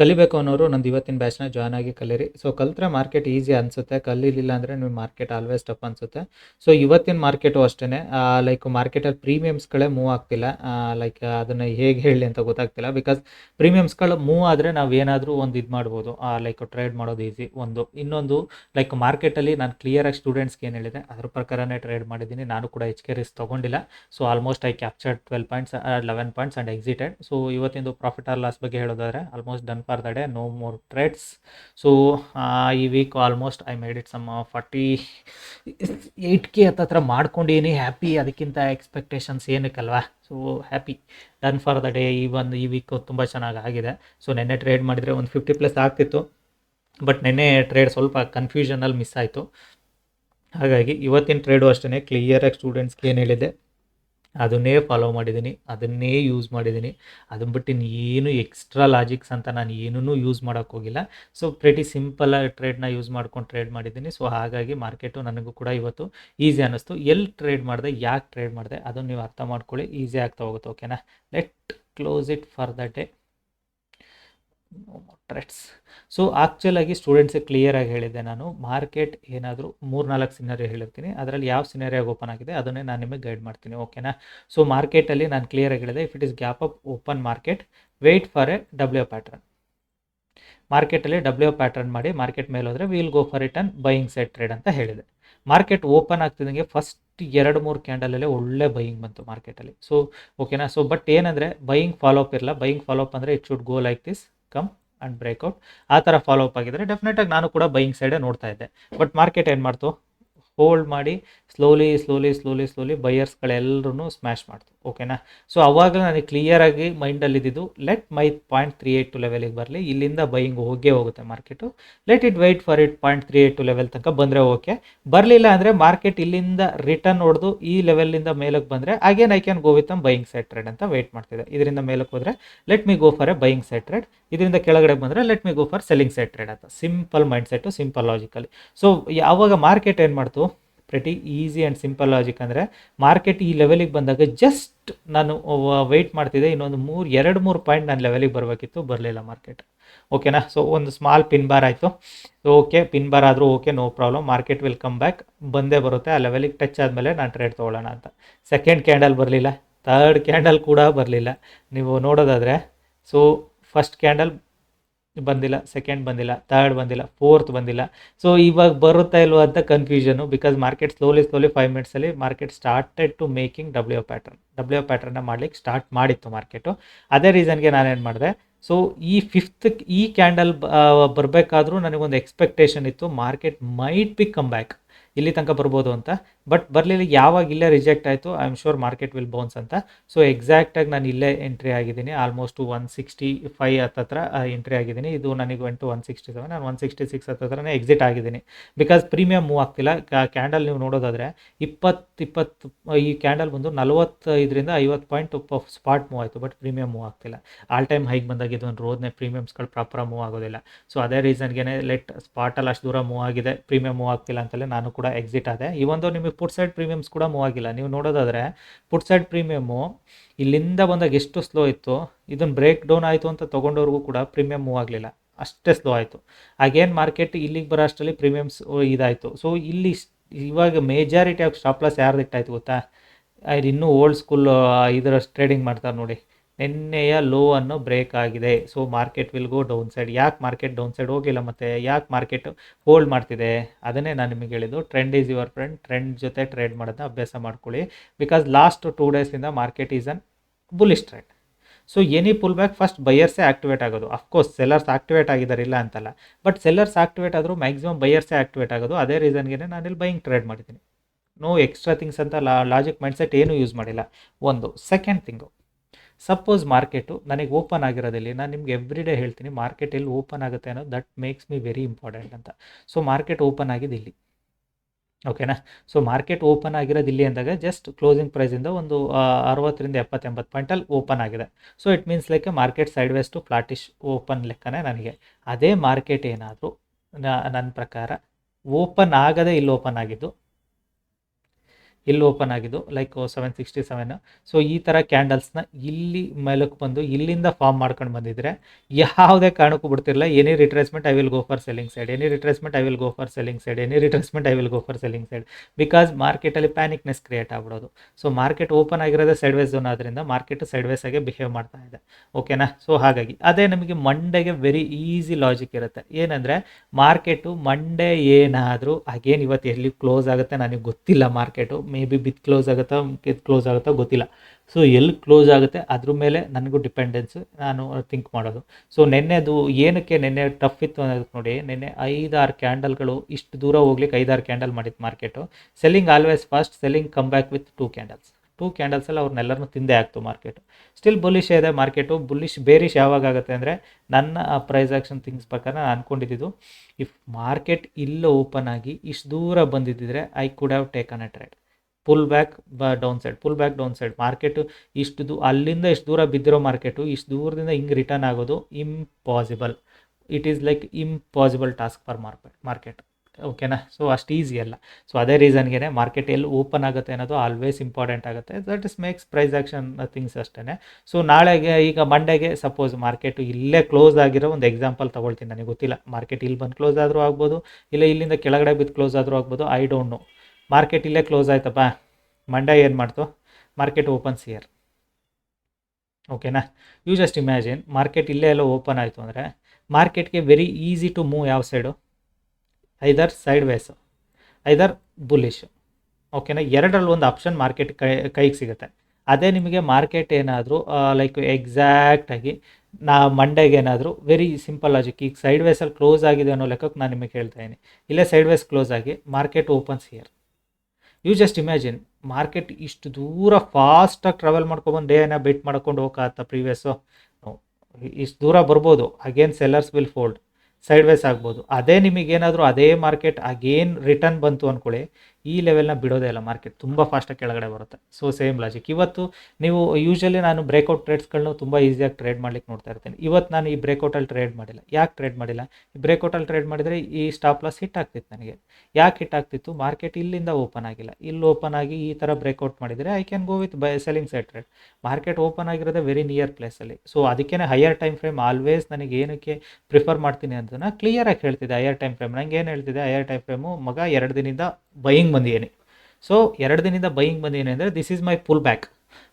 ಕಲಿಬೇಕು ಅನ್ನೋರು ನಂದು ಇವತ್ತಿನ ಬ್ಯಾಚ್ನ ಜಾಯ್ನ್ ಆಗಿ ಕಲಿರಿ. ಸೊ ಕಲ್ತ್ರೆ ಮಾರ್ಕೆಟ್ ಈಸಿ ಅನಿಸುತ್ತೆ. ಕಲೀಲಿಲ್ಲ ಅಂದರೆ ನಿಮ್ಮ ಮಾರ್ಕೆಟ್ ಆಲ್ವೇಸ್ ಟಫ್ ಅನಿಸುತ್ತೆ. ಸೊ ಇವತ್ತಿನ ಮಾರ್ಕೆಟು ಅಷ್ಟೇ ಲೈಕ್ ಮಾರ್ಕೆಟಲ್ಲಿ ಪ್ರೀಮಿಯಮ್ಸ್ಗಳೇ ಮೂವ್ ಆಗ್ತಿಲ್ಲ. ಲೈಕ್ ಅದನ್ನು ಹೇಗೆ ಹೇಳಿ ಅಂತ ಗೊತ್ತಾಗ್ತಿಲ್ಲ. ಬಿಕಾಸ್ ಪ್ರೀಮಿಯಮ್ಸ್ಗಳು ಮೂವ್ ಆದರೆ ನಾವು ಏನಾದರೂ ಒಂದು ಇದು ಮಾಡ್ಬೋದು. ಲೈಕ್ ಟ್ರೇಡ್ ಮಾಡೋದು ಈಸಿ ಒಂದು. ಇನ್ನೊಂದು ಲೈಕ್ ಮಾರ್ಕೆಟಲ್ಲಿ ನಾನು ಕ್ಲಿಯರಾಗಿ ಸ್ಟೂಡೆಂಟ್ಸ್ಗೆ ಏನು ಹೇಳಿದೆ, ಅದ್ರ ಪ್ರಕಾರನೇ ಟ್ರೇಡ್ ಮಾಡಿದ್ದೀನಿ. ನಾನು ಕೂಡ H K risk ತೊಗೊಂಡಿಲ್ಲ. So almost I captured twelve points eleven points and exited so ಇವತ್ತಿಂದು profit or loss ಬಗ್ಗೆ ಹೇಳೋದಾದ್ರೆ almost done for the day no more trades so ಈ week almost I made it some forty eight K ಹತ್ತತ್ರ ಮಾಡ್ಕೊಂಡೇನಿ happy ಅದಕ್ಕಿಂತ expectations ಏನಕ್ಕಲ್ವಾ? So happy done for the day ಈ ಒಂದು, ಈ weak ತುಂಬ ಚೆನ್ನಾಗಿ ಆಗಿದೆ ಸೊ ನೆನ್ನೆ ಟ್ರೇಡ್ ಮಾಡಿದರೆ ಒಂದು ಫಿಫ್ಟಿ ಪ್ಲಸ್ ಆಗ್ತಿತ್ತು. ಬಟ್ ನೆನ್ನೆ ಟ್ರೇಡ್ ಸ್ವಲ್ಪ ಕನ್ಫ್ಯೂಷನಲ್ಲಿ ಮಿಸ್ ಆಯಿತು. ಹಾಗಾಗಿ ಇವತ್ತಿನ ಟ್ರೇಡು ಅಷ್ಟೇ ಕ್ಲಿಯರಾಗಿ ಸ್ಟೂಡೆಂಟ್ಸ್ಗೆ ಏನು ಹೇಳಿದೆ ಅದನ್ನೇ ಫಾಲೋ ಮಾಡಿದ್ದೀನಿ, ಅದನ್ನೇ ಯೂಸ್ ಮಾಡಿದ್ದೀನಿ. ಅದನ್ನು ಬಿಟ್ಟು ಏನು ಎಕ್ಸ್ಟ್ರಾ ಲಾಜಿಕ್ಸ್ ಅಂತ ನಾನು ಏನೂ ಯೂಸ್ ಮಾಡೋಕ್ಕೆ ಹೋಗಿಲ್ಲ. ಸೊ ಪ್ರೆಟಿ ಸಿಂಪಲ್ ಟ್ರೇಡ್ನ ಯೂಸ್ ಮಾಡ್ಕೊಂಡು ಟ್ರೇಡ್ ಮಾಡಿದ್ದೀನಿ. ಸೊ ಹಾಗಾಗಿ ಮಾರ್ಕೆಟು ನನಗೂ ಕೂಡ ಇವತ್ತು ಈಸಿ ಅನ್ನಿಸ್ತು. ಎಲ್ಲಿ ಟ್ರೇಡ್ ಮಾಡಿದೆ, ಯಾಕೆ ಟ್ರೇಡ್ ಮಾಡಿದೆ ಅದನ್ನು ನೀವು ಅರ್ಥ ಮಾಡ್ಕೊಳ್ಳಿ. ಈಸಿ ಆಗ್ತಾ ಹೋಗುತ್ತೆ ಓಕೆನಾ let close it for the day trades so ಆ್ಯಕ್ಚುಲಾಗಿ ಸ್ಟೂಡೆಂಟ್ಸಿಗೆ ಕ್ಲಿಯರಾಗಿ ಹೇಳಿದ್ದೆ ನಾನು. ಮಾರ್ಕೆಟ್ ಏನಾದರೂ ಮೂರು ನಾಲ್ಕು ಸಿನರಿಯೋ ಹೇಳಿರ್ತೀನಿ. ಅದರಲ್ಲಿ ಯಾವ ಸಿನಾರಿಯಾಗಿ ಓಪನ್ ಆಗಿದೆ ಅದನ್ನೇ ನಾನು ನಿಮಗೆ ಗೈಡ್ ಮಾಡ್ತೀನಿ ಓಕೆನಾ ಸೊ ಮಾರ್ಕೆಟಲ್ಲಿ ನಾನು ಕ್ಲಿಯರಾಗಿ ಹೇಳಿದೆ. If it is gap up open market wait for a W pattern ಮಾರ್ಕೆಟಲ್ಲಿ ಡಬ್ಲ್ಯೂ ಪ್ಯಾಟ್ರನ್ ಮಾಡಿ ಮಾರ್ಕೆಟ್ ಮೇಲೆ ಹೋದರೆ will go for return buying set trade ಅಂತ ಹೇಳಿದೆ. ಮಾರ್ಕೆಟ್ ಓಪನ್ ಆಗ್ತಿದ್ದಂಗೆ ಫಸ್ಟ್ ಎರಡು ಮೂರು ಕ್ಯಾಂಡಲಲ್ಲೇ ಒಳ್ಳೆ ಬೈಯಿಂಗ್ ಬಂತು ಮಾರ್ಕೆಟಲ್ಲಿ ಸೊ ಓಕೆನಾ ಸೊ ಬಟ್ ಏನಂದರೆ ಬೈಯಿಂಗ್ ಫಾಲೋಅಪ್ ಇರಲ್ಲ. ಬೈಯಿಂಗ್ ಫಾಲೋಅಪ್ ಅಂದರೆ it should go like this come and breakout ಆ ಥರ ಫಾಲೋ ಅಪ್ ಆಗಿದ್ರೆ ಡೆಫಿನೆಟಾಗಿ ನಾನು ಕೂಡ ಬೈಯಿಂಗ್ ಸೈಡೇ ನೋಡ್ತಾ ಇದ್ದೆ. ಬಟ್ ಮಾರ್ಕೆಟ್ ಏನು ಮಾಡ್ತು? ಹೋಲ್ಡ್ ಮಾಡಿ ಸ್ಲೋಲಿ ಸ್ಲೋಲಿ ಸ್ಲೋಲಿ ಸ್ಲೋಲಿ ಬೈಯರ್ಸ್ಗಳೆಲ್ಲರೂ ಸ್ಮ್ಯಾಶ್ ಮಾಡ್ತು. ಓಕೆನಾ ಸೊ ಅವಾಗಲೇ ನನಗೆ ಕ್ಲಿಯರಾಗಿ ಮೈಂಡಲ್ಲಿ ಇದ್ದಿದ್ದು let my point three eight two ಲೆವೆಲಿಗೆ ಬರಲಿ. ಇಲ್ಲಿಂದ ಬೈಯಿಂಗ್ ಹೋಗೇ ಹೋಗುತ್ತೆ market let it wait for it point three eight two level ತನಕ ಬಂದರೆ ಓಕೆ ಬರಲಿಲ್ಲ ಅಂದರೆ ಮಾರ್ಕೆಟ್ ಇಲ್ಲಿಂದ ರಿಟರ್ನ್ ಹೊಡೆದು ಈ ಲೆವೆಲಿಂದ ಮೇಲಕ್ಕೆ ಬಂದರೆ again I can go with um buying side trade ಅಂತ ವೆಯ್ಟ್ ಮಾಡ್ತಿದೆ ಇದರಿಂದ ಮೇಲಕ್ಕೆ ಹೋದರೆ let me go for a buying side trade ಇದರಿಂದ ಕೆಳಗಡೆ ಬಂದರೆ let me go for selling side trade ಅಂತ. Simple mind set simple logically so ಯಾವಾಗ ಮಾರ್ಕೆಟ್ ಏನು ಮಾಡ್ತು? Pretty easy and simple logic ಅಂದರೆ ಮಾರ್ಕೆಟ್ ಈ ಲೆವೆಲಿಗೆ ಬಂದಾಗ ಜಸ್ಟ್ ನಾನು ವೆಯ್ಟ್ ಮಾಡ್ತಿದ್ದೆ. ಇನ್ನೊಂದು ಮೂರು, ಎರಡು, ಮೂರು ಪಾಯಿಂಟ್ ನಾನು ಲೆವೆಲಿಗೆ ಬರಬೇಕಿತ್ತು. ಬರಲಿಲ್ಲ ಮಾರ್ಕೆಟ್ ಓಕೆನಾ ಸೊ ಒಂದು ಸ್ಮಾಲ್ ಪಿನ್ ಬಾರ್ ಆಯಿತು. ಸೊ ಓಕೆ ಪಿನ್ ಬಾರ್ ಆದರೂ okay no problem market will come back ಬಂದೇ ಬರುತ್ತೆ. ಆ ಲೆವೆಲಿಗೆ ಟಚ್ ಆದಮೇಲೆ ನಾನು ಟ್ರೇಡ್ ತೊಗೊಳ್ಳೋಣ ಅಂತ. ಸೆಕೆಂಡ್ ಕ್ಯಾಂಡಲ್ ಬರಲಿಲ್ಲ. ಥರ್ಡ್ ಕ್ಯಾಂಡಲ್ ಕೂಡ ಬರಲಿಲ್ಲ. ನೀವು ನೋಡೋದಾದರೆ ಸೊ ಫಸ್ಟ್ ಕ್ಯಾಂಡಲ್ ಬಂದಿಲ್ಲ ಸೆಕೆಂಡ್ ಬಂದಿಲ್ಲ ತರ್ಡ್ ಬಂದಿಲ್ಲ ಫೋರ್ತ್ ಬಂದಿಲ್ಲ. ಸೊ ಇವಾಗ ಬರುತ್ತಾ ಇಲ್ವಾ ಅಂತ confusion because market slowly slowly five ಮಿನಿಟ್ಸಲ್ಲಿ market started to making W pattern W ಪ್ಯಾಟ್ರನ್ನ ಮಾಡ್ಲಿಕ್ಕೆ ಸ್ಟಾರ್ಟ್ ಮಾಡಿತ್ತು ಮಾರ್ಕೆಟು ಅದೇ ರೀಸನ್ಗೆ ನಾನೇನು ಮಾಡಿದೆ ಸೊ ಈ ಫಿಫ್ತ್ ಈ ಕ್ಯಾಂಡಲ್ ಬರಬೇಕಾದ್ರೂ ನನಗೊಂದು ಎಕ್ಸ್ಪೆಕ್ಟೇಷನ್ ಇತ್ತು market might be come back ಇಲ್ಲಿ ತನಕ ಬರ್ಬೋದು ಅಂತ. ಬಟ್ ಬರಲಿಲ್ಲ, ಯಾವಾಗ ಇಲ್ಲೇ ರಿಜೆಕ್ಟ್ ಆಯಿತು I am sure market will bounce ಅಂತ ಸೊ ಎಕ್ಸಾಕ್ಟಾಗಿ ನಾನು ಇಲ್ಲೇ ಎಂಟ್ರಿ ಆಗಿದ್ದೀನಿ. ಆಲ್ಮೋಸ್ಟ್ ಒನ್ ಸಿಕ್ಸ್ಟಿ ಫೈ ಹತ್ತತ್ರ ಎಂಟ್ರಿ ಆಗಿದ್ದೀನಿ. ಇದು ನನಗೆ one two one sixty seven ನಾನು ಒನ್ ಸಿಕ್ಸ್ಟಿ ಸಿಕ್ಸ್ ಹತ್ತತ್ರನೇ ಎಕ್ಸಿಟ್ ಆಗಿದ್ದೀನಿ. ಬಿಕಾಸ್ ಪ್ರೀಮಿಯಮ್ ಮೂವ್ ಆಗ್ತಿಲ್ಲ. ಕ್ಯಾಂಡಲ್ ನೀವು ನೋಡೋದಾದರೆ, ಇಪ್ಪತ್ತು ಇಪ್ಪತ್ತು, ಈ ಕ್ಯಾಂಡಲ್ ಬಂದು ನಲವತ್ತೈದರಿಂದ ಐವತ್ತು ಪಾಯಿಂಟ್ ಸ್ಪಾಟ್ ಮೂವ್ ಆಯಿತು ಬಟ್ ಪ್ರೀಮಿಯಮ್ ಮೂವ್ ಆಗ್ತಿಲ್ಲ. ಆಲ್ ಟೈಮ್ ಹೈಗೆ ಬಂದಾಗ ಇದು ಒಂದು ರೋದ್ನೆ ಪ್ರೀಮಿಯಮ್ಸ್ಗಳು ಪ್ರಾಪರಾಗಿ ಮೂವ್ ಆಗೋದಿಲ್ಲ. ಸೊ ಅದೇ ರೀಸನ್ಗೆ ಲೆಟ್ ಸ್ಪಾಟಲ್ಲಿ ಅಷ್ಟು ದೂರ ಮೂವ್ ಆಗಿದೆ ಪ್ರೀಮಿಯಮ್ ಮೂವ್ ಆಗ್ತಿಲ್ಲ ಅಂತಲೇ ನಾನು ಕೂಡ ಎಕ್ಸಿಟ್ ಆದೆ. ಈ ನಿಮಗೆ ಪುಟ್ ಸೈಡ್ ಪ್ರೀಮಿಯಮ್ಸ್ ಕೂಡ ಮೂವ್ ಆಗಿಲ್ಲ, ನೀವು ನೋಡೋದಾದರೆ ಪುಟ್ ಸೈಡ್ ಪ್ರೀಮಿಯಮ್ಮು ಇಲ್ಲಿಂದ ಬಂದಾಗ ಎಷ್ಟು ಸ್ಲೋ ಇತ್ತು ಇದನ್ನು ಬ್ರೇಕ್ ಡೌನ್ ಆಯಿತು ಅಂತ ತೊಗೊಂಡವ್ರಿಗೂ ಕೂಡ ಪ್ರೀಮಿಯಮ್ ಮೂವ್ ಆಗಲಿಲ್ಲ. ಅಷ್ಟೇ ಸ್ಲೋ ಆಯಿತು. ಆಗೇನು ಮಾರ್ಕೆಟ್ ಇಲ್ಲಿಗೆ ಬರೋ ಅಷ್ಟರಲ್ಲಿ ಪ್ರೀಮಿಯಮ್ಸ್ ಇದಾಯಿತು. ಸೊ ಇಲ್ಲಿ ಇವಾಗ ಮೇಜಾರಿಟಿ ಆಫ್ ಸ್ಟಾಪ್ ಲಾಸ್ ಯಾರ್ದು ಇಟ್ಟಾಯ್ತು ಗೊತ್ತಾ? ಇನ್ನೂ ಓಲ್ಡ್ ಸ್ಕೂಲ್ ಇದರ ಟ್ರೇಡಿಂಗ್ ಮಾಡ್ತಾರೆ ನೋಡಿ. ನಿನ್ನೆಯ ಲೋ ಅನ್ನು ಬ್ರೇಕ್ ಆಗಿದೆ. So market will go down side ಯಾಕೆ ಮಾರ್ಕೆಟ್ ಡೌನ್ ಸೈಡ್ ಹೋಗಿಲ್ಲ ಮತ್ತೆ? ಯಾಕೆ ಮಾರ್ಕೆಟ್ ಹೋಲ್ಡ್ ಮಾಡ್ತಿದೆ? ಅದನ್ನೇ ನಾನು ನಿಮಗೆ ಹೇಳಿದ್ದು. Trend is your friend trend ಜೊತೆ ಟ್ರೇಡ್ ಮಾಡೋದನ್ನ ಅಭ್ಯಾಸ ಮಾಡ್ಕೊಳ್ಳಿ. Because last two ಡೇಸಿಂದ market is on bullish trend so any pull back first ಬೈಯರ್ಸೇ activate ಆಗೋದು. ಅಫ್ಕೋರ್ಸ್ ಸೆಲ್ಲರ್ಸ್ ಆಕ್ಟಿವೇಟ್ ಆಗಿದ್ದಾರೆ ಇಲ್ಲ ಅಂತಲ್ಲ. ಬಟ್ ಸೆಲ್ಲರ್ಸ್ ಆಕ್ಟಿವೇಟ್ ಆದರೂ ಮ್ಯಾಕ್ಸಿಮಮ್ ಬೈಯರ್ಸೇ ಆಕ್ಟಿವೇಟ್ ಆಗೋದು. ಅದೇ ರೀಸನ್ಗೆ ನಾನು ಇಲ್ಲಿ ಬೈಯಿಂಗ್ ಟ್ರೇಡ್ ಮಾಡಿದ್ದೀನಿ. ನೋ ಎಕ್ಸ್ಟ್ರಾ ಥಿಂಗ್ಸ್ ಅಂತ ಲಾಜಿಕ್ ಮೈಂಡ್ಸೆಟ್ ಏನೂ ಯೂಸ್ ಮಾಡಿಲ್ಲ. ಒಂದು. ಸೆಕೆಂಡ್ ಥಿಂಗು ಸಪೋಸ್ ಮಾರ್ಕೆಟು ನನಗೆ ಓಪನ್ ಆಗಿರೋದಿಲ್ಲ, ನಾನು ನಿಮ್ಗೆ ಎವ್ರಿ ಡೇ ಹೇಳ್ತೀನಿ ಮಾರ್ಕೆಟ್ ಎಲ್ಲಿ ಓಪನ್ ಆಗುತ್ತೆ ಅನ್ನೋದು that makes me very important ಅಂತ. ಸೊ ಮಾರ್ಕೆಟ್ ಓಪನ್ ಆಗಿದೆ ಇಲ್ಲಿ. ಓಕೆನಾ ಸೊ ಮಾರ್ಕೆಟ್ ಓಪನ್ ಆಗಿರೋದು ಇಲ್ಲಿ ಅಂದಾಗ ಜಸ್ಟ್ ಕ್ಲೋಸಿಂಗ್ ಪ್ರೈಸಿಂದ ಒಂದು ಅರವತ್ತರಿಂದ ಎಪ್ಪತ್ತೆಂಬತ್ತು ಪಾಯಿಂಟಲ್ಲಿ ಓಪನ್ ಆಗಿದೆ. So it means like market sideways to flattish open ಲೆಕ್ಕನೇ ನನಗೆ. ಅದೇ ಮಾರ್ಕೆಟ್ ಏನಾದರೂ ನನ್ನ ಪ್ರಕಾರ ಓಪನ್ ಆಗದೆ ಇಲ್ಲಿ ಓಪನ್ ಆಗಿದ್ದು ಇಲ್ಲಿ ಓಪನ್ ಆಗಿದ್ದು like seven sixty seven so ಈ ಥರ ಕ್ಯಾಂಡಲ್ಸ್ನ ಇಲ್ಲಿ ಮೇಲಕ್ಕೆ ಬಂದು ಇಲ್ಲಿಂದ ಫಾರ್ಮ್ ಮಾಡ್ಕೊಂಡು ಬಂದಿದ್ರೆ ಯಾವುದೇ ಕಾರಣಕ್ಕೂ ಬಿಡ್ತಿರಲ್ಲ any retracement I will go for selling side any retracement I will go for selling side any retracement I will go for selling side because ಮಾರ್ಕೆಟಲ್ಲಿ ಪ್ಯಾನಿಕ್ನೆಸ್ ಕ್ರಿಯೇಟ್ ಆಗ್ಬಿಡೋದು. ಸೊ ಮಾರ್ಕೆಟ್ ಓಪನ್ ಆಗಿರೋದೇ ಸೈಡ್ ವೇಸ್ ಝೋನ್ ಆದ್ದರಿಂದ market sideways ಆಗಿ behave ಮಾಡ್ತಾ ಇದೆ. ಓಕೆನಾ so ಹಾಗಾಗಿ ಅದೇ ನಮಗೆ ಮಂಡೆಗೆ ವೆರಿ ಈಸಿ ಲಾಜಿಕ್ ಇರುತ್ತೆ. ಏನಂದರೆ ಮಾರ್ಕೆಟು ಮಂಡೇ ಏನಾದರೂ ಅಗೇನ್ ಇವತ್ತು ಎಲ್ಲಿ ಕ್ಲೋಸ್ ಆಗುತ್ತೆ ನನಗೆ ಗೊತ್ತಿಲ್ಲ ಮಾರ್ಕೆಟು ಮೇ ಬಿ ಬಿತ್ ಕ್ಲೋಸ್ ಆಗುತ್ತಾ ಕಿತ್ ಕ್ಲೋಸ್ ಆಗುತ್ತಾ ಗೊತ್ತಿಲ್ಲ. ಸೊ ಎಲ್ಲಿ ಕ್ಲೋಸ್ ಆಗುತ್ತೆ ಅದ್ರ ಮೇಲೆ ನನಗೂ ಡಿಪೆಂಡೆನ್ಸ್ ನಾನು ಥಿಂಕ್ ಮಾಡೋದು. ಸೊ ನೆನ್ನೆದು ಏನಕ್ಕೆ ನೆನ್ನೆ ಟಫ್ ಇತ್ತು ಅನ್ನೋದಕ್ಕೆ ನೋಡಿ, ನೆನ್ನೆ ಐದಾರು ಕ್ಯಾಂಡಲ್ಗಳು, ಇಷ್ಟು ದೂರ ಹೋಗ್ಲಿಕ್ಕೆ ಐದಾರು ಕ್ಯಾಂಡಲ್ ಮಾಡಿತ್ತು market selling always fast selling come back with two candles two ಕ್ಯಾಂಡಲ್ಸಲ್ಲಿ ಅವ್ರನ್ನೆಲ್ಲರನ್ನೂ ತಿಂದೆ ಆಗ್ತು ಮಾರ್ಕೆಟು ಸ್ಟಿಲ್ ಬುಲಿಶ್ ಇದೆ ಮಾರ್ಕೆಟು ಬುಲಿಶ್ ಬೇರಿಶ್ ಯಾವಾಗ ಆಗುತ್ತೆ ಅಂದರೆ ನನ್ನ ಪ್ರೈಸ್ ಆಕ್ಷನ್ ಥಿಂಗ್ಸ್ ಪ್ರಕಾರ ನಾನು ಅಂದ್ಕೊಂಡಿದ್ದು ಇಫ್ ಮಾರ್ಕೆಟ್ ಇಲ್ಲ ಓಪನ್ ಆಗಿ, ಇಷ್ಟು ದೂರ ಬಂದಿದ್ದಿದ್ರೆ I could have taken a trade pull back ಬ down side pull back down side market ಇಷ್ಟು ದೂ ಅಲ್ಲಿಂದ ಇಷ್ಟು ದೂರ ಬಿದ್ದಿರೋ ಮಾರ್ಕೆಟು ಇಷ್ಟು ದೂರದಿಂದ ಹಿಂಗೆ ರಿಟರ್ನ್ ಆಗೋದು impossible it is like impossible task for market market ಓಕೆನಾ ಸೊ ಅಷ್ಟು ಈಸಿ ಅಲ್ಲ. ಸೊ ಅದೇ ರೀಸನ್ಗೆ ಮಾರ್ಕೆಟ್ ಎಲ್ಲಿ ಓಪನ್ ಆಗುತ್ತೆ ಅನ್ನೋದು ಆಲ್ವೇಸ್ ಇಂಪಾರ್ಟೆಂಟ್ ಆಗುತ್ತೆ. That is makes price action things ಅಷ್ಟೇ ಸೊ ನಾಳೆಗೆ, ಈಗ ಮಂಡೆಗೆ ಸಪೋಸ್ ಮಾರ್ಕೆಟು ಇಲ್ಲೇ ಕ್ಲೋಸ್ ಆಗಿರೋ ಒಂದು ಎಕ್ಸಾಂಪಲ್ ತೊಗೊಳ್ತೀನಿ ನನಗೆ ಗೊತ್ತಿಲ್ಲ. ಮಾರ್ಕೆಟ್ ಇಲ್ಲಿ ಬಂದು ಕ್ಲೋಸ್ ಆದರೂ ಆಗ್ಬೋದು, ಇಲ್ಲ ಇಲ್ಲಿಂದ ಕೆಳಗಡೆ ಬಿದ್ದು ಕ್ಲೋಸ್ ಆದರೂ ಆಗ್ಬೋದು ಐ ಡೋಂಟ್ ನೋ ಮಾರ್ಕೆಟ್ ಇಲ್ಲೇ ಕ್ಲೋಸ್ ಆಯ್ತಪ್ಪ. ಮಂಡೇ ಏನು ಮಾಡ್ತು? ಮಾರ್ಕೆಟ್ ಓಪನ್ಸ್ ಇಯರ್ ಓಕೆನಾ ಯು ಜಸ್ಟ್ ಇಮ್ಯಾಜಿನ್ ಮಾರ್ಕೆಟ್ ಇಲ್ಲೇ ಎಲ್ಲ ಓಪನ್ ಆಯಿತು ಅಂದರೆ ಮಾರ್ಕೆಟ್ಗೆ ವೆರಿ ಈಸಿ ಟು ಮೂವ್ ಯಾವ side either side ways either bullish ಓಕೆನಾ ಎರಡರಲ್ಲಿ ಒಂದು ಆಪ್ಷನ್ ಮಾರ್ಕೆಟ್ ಕೈ, ಕೈಗೆ ಸಿಗುತ್ತೆ. ಅದೇ ನಿಮಗೆ ಮಾರ್ಕೆಟ್ ಏನಾದರೂ ಲೈಕ್ ಎಕ್ಸಾಕ್ಟಾಗಿ ನಾ ಮಂಡೆಗೆ ಏನಾದರೂ ವೆರಿ ಸಿಂಪಲ್ ಲಾಜಿಕ್ ಈಗ ಸೈಡ್ ವೇಸಲ್ಲಿ ಕ್ಲೋಸ್ ಆಗಿದೆ ಅನ್ನೋ ಲೆಕ್ಕಕ್ಕೆ ನಾನು ನಿಮಗೆ ಹೇಳ್ತಾ ಇದ್ದೀನಿ ಇಲ್ಲೇ ಸೈಡ್ ವೇಸ್ ಕ್ಲೋಸ್ ಆಗಿ market opens here you just imagine market ಇಷ್ಟು ದೂರ ಫಾಸ್ಟಾಗಿ ಟ್ರಾವೆಲ್ ಮಾಡ್ಕೊಬಂದು ಡೇನ ಬೆಟ್ ಮಾಡ್ಕೊಂಡು ಹೋಗತ್ತ ಪ್ರೀವಿಯಸ್ಸು ಇಷ್ಟು ದೂರ ಬರ್ಬೋದು. Again sellers will fold sideways ಆಗ್ಬೋದು. ಅದೇ ನಿಮಗೇನಾದರೂ ಅದೇ ಮಾರ್ಕೆಟ್ ಅಗೇನ್ ರಿಟರ್ನ್ ಬಂತು ಅಂದ್ಕೊಳ್ಳಿ ಈ ಲೆವೆಲ್ನ ಬಿಡೋದೇ ಇಲ್ಲ ಮಾರ್ಕೆಟ್ ತುಂಬ ಫಾಸ್ಟಾಗಿ ಕೆಳಗಡೆ ಬರುತ್ತೆ. ಸೊ ಸೇಮ್ ಲಾಜಿಕ್ ಇವತ್ತು ನೀವು ಯೂಶಲಿ ನಾನು ಬ್ರೇಕೌಟ್ ಟ್ರೇಡ್ಸ್ಗಳನ್ನ ತುಂಬ ಈಸಿಯಾಗಿ ಟ್ರೇಡ್ ಮಾಡ್ಲಿಕ್ಕೆ ನೋಡ್ತಾ ಇರ್ತೀನಿ. ಇವತ್ತು ನಾನು ಈ ಬ್ರೇಕೌಟಲ್ಲಿ ಟ್ರೇಡ್ ಮಾಡಿಲ್ಲ. ಯಾಕೆ ಟ್ರೇಡ್ ಮಾಡಿಲ್ಲ? ಈ ಬ್ರೇಕೌಟಲ್ಲಿ ಟ್ರೇಡ್ ಮಾಡಿದರೆ ಈ ಸ್ಟಾಪ್ ಲಾಸ್ ಹಿಟ್ ಆಗ್ತಿತ್ತು ನನಗೆ. ಯಾಕೆ ಹಿಟ್ ಆಗ್ತಿತ್ತು? ಮಾರ್ಕೆಟ್ ಇಲ್ಲಿಂದ ಓಪನ್ ಆಗಿಲ್ಲ. ಇಲ್ಲಿ ಓಪನ್ ಆಗಿ ಈ ಥರ ಬ್ರೇಕೌಟ್ ಮಾಡಿದರೆ I can go with buy selling side trade market open ಆಗಿರೋದೇ very near ಪ್ಲೇಸಲ್ಲಿ ಸೊ ಅದಕ್ಕೇ ಹೈಯರ್ ಟೈಮ್ ಫ್ರೇಮ್ ಆಲ್ವೇಸ್ ನನಗೆ ಏನಕ್ಕೆ ಪ್ರಿಫರ್ ಮಾಡ್ತೀನಿ ಅಂತನ ಕ್ಲಿಯರಾಗಿ ಹೇಳ್ತಿದ್ದೆ. ಹೈಯರ್ ಟೈಮ್ ಫ್ರೇಮ್ ನಂಗೆ ಏನು ಹೇಳ್ತಿದೆ ಹೈಯರ್ ಟೈಮ್ ಫ್ರೇಮು ಮಗ ಎರಡು ದಿನದಿಂದ ಬೈಯಿಂಗ್ ಬಂದಿದ್ದೀನಿ. ಸೊ ಎರಡು ದಿನದಿಂದ ಬೈಯಿಂಗ್ ಬಂದಿದ್ದೀನಿ ಅಂದರೆ this is my pull back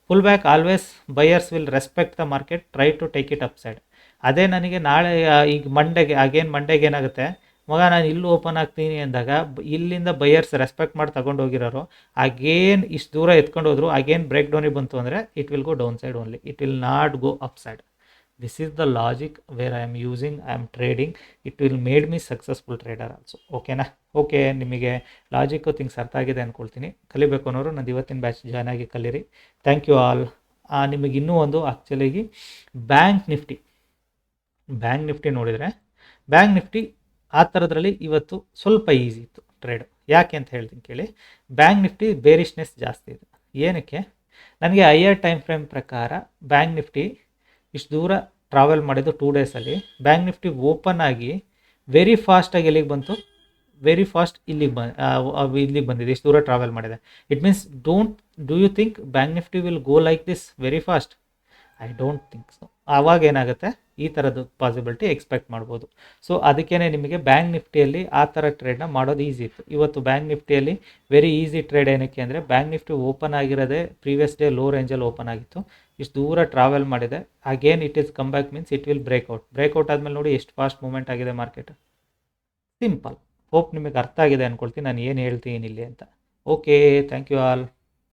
pull back always buyers will respect the market try to take it up side ಅದೇ ನನಗೆ ನಾಳೆ ಈಗ ಮಂಡೆಗೆ ಅಗೇನ್ ಮಂಡೆಗೆ ಏನಾಗುತ್ತೆ? ಮಗ, ನಾನು ಇಲ್ಲೂ ಓಪನ್ ಆಗ್ತೀನಿ ಅಂದಾಗ ಇಲ್ಲಿಂದ ಬೈಯರ್ಸ್ ರೆಸ್ಪೆಕ್ಟ್ ಮಾಡಿ ತಗೊಂಡು ಹೋಗಿರೋರು ಅಗೇನ್ ಇಷ್ಟು ದೂರ ಎತ್ಕೊಂಡು ಹೋದ್ರು ಅಗೇನ್ ಬ್ರೇಕ್ ಡೌನಿಗೆ ಬಂತು ಅಂದರೆ it will go down side only it will not go up side this is the logic where I am using I am trading it will made me successful trader also ಓಕೆನಾ okay ನಿಮಗೆ logic things ಅರ್ಥ ಆಗಿದೆ ಅಂದ್ಕೊಳ್ತೀನಿ ಕಲಿಬೇಕು ಅನ್ನೋರು, ನಂದು ಇವತ್ತಿನ batch join ಆಗಿ ಕಲೀರಿ. ಥ್ಯಾಂಕ್ ಯು ಆಲ್ ನಿಮಗೆ ಇನ್ನೂ ಒಂದು ಆ್ಯಕ್ಚುಲಿಗೆ ಬ್ಯಾಂಕ್ ನಿಫ್ಟಿ ಬ್ಯಾಂಕ್ ನಿಫ್ಟಿ ನೋಡಿದರೆ ಬ್ಯಾಂಕ್ ನಿಫ್ಟಿ ಆ ಥರದ್ರಲ್ಲಿ ಇವತ್ತು ಸ್ವಲ್ಪ ಈಸಿ ಇತ್ತು ಟ್ರೇಡ್ ಯಾಕೆ ಅಂತ ಹೇಳ್ತೀನಿ ಕೇಳಿ. ಬ್ಯಾಂಕ್ ನಿಫ್ಟಿ ಬೇರಿಶ್ನೆಸ್ ಜಾಸ್ತಿ ಇದೆ. ಏನಕ್ಕೆ? ನನಗೆ ಹೈಯರ್ ಟೈಮ್ ಫ್ರೇಮ್ ಪ್ರಕಾರ ಬ್ಯಾಂಕ್ ನಿಫ್ಟಿ ಇಷ್ಟು ದೂರ ಟ್ರಾವೆಲ್ ಮಾಡಿದ್ದು ಟೂ ಡೇಸಲ್ಲಿ ಬ್ಯಾಂಕ್ ನಿಫ್ಟಿ ಓಪನ್ ಆಗಿ ವೆರಿ ಫಾಸ್ಟಾಗಿ ಎಲ್ಲಿಗೆ ಬಂತು? ವೆರಿ ಫಾಸ್ಟ್ ಇಲ್ಲಿಗೆ ಬ ಇಲ್ಲಿಗೆ ಬಂದಿದೆ. ಇಷ್ಟು ದೂರ ಟ್ರಾವೆಲ್ ಮಾಡಿದೆ. It means don't do you think bank Nifty will go like this very fast I don't think so ಆವಾಗ ಏನಾಗುತ್ತೆ? ಈ ಥರದ್ದು ಪಾಸಿಬಿಲಿಟಿ ಎಕ್ಸ್ಪೆಕ್ಟ್ ಮಾಡ್ಬೋದು. ಸೊ ಅದಕ್ಕೇ ನಿಮಗೆ ಬ್ಯಾಂಕ್ ನಿಫ್ಟಿಯಲ್ಲಿ ಆ ಥರ ಟ್ರೇಡ್ನ ಮಾಡೋದು ಈಸಿ ಇತ್ತು. ಇವತ್ತು ಬ್ಯಾಂಕ್ ನಿಫ್ಟಿಯಲ್ಲಿ ವೆರಿ ಈಸಿ ಟ್ರೇಡ್ ಏನಕ್ಕೆ ಅಂದರೆ ಬ್ಯಾಂಕ್ ನಿಫ್ಟಿ ಓಪನ್ ಆಗಿರೋದೇ ಪ್ರೀವಿಯಸ್ ಡೇ ಲೋ ರೇಂಜಲ್ಲಿ ಓಪನ್ ಆಗಿತ್ತು. ಇಷ್ಟು ದೂರ ಟ್ರಾವೆಲ್ ಮಾಡಿದೆ. Again it is come back means it will breakout breakout ಆದಮೇಲೆ ನೋಡಿ ಎಷ್ಟು ಫಾಸ್ಟ್ ಮೂಮೆಂಟ್ ಆಗಿದೆ ಮಾರ್ಕೆಟ್ ಸಿಂಪಲ್ ಹೋಪ್ ನಿಮಗೆ ಅರ್ಥ ಆಗಿದೆ ಅಂದ್ಕೊಳ್ತೀನಿ ನಾನು ಏನು ಹೇಳ್ತೀನಿ ಇಲ್ಲಿ ಅಂತ. Okay thank you all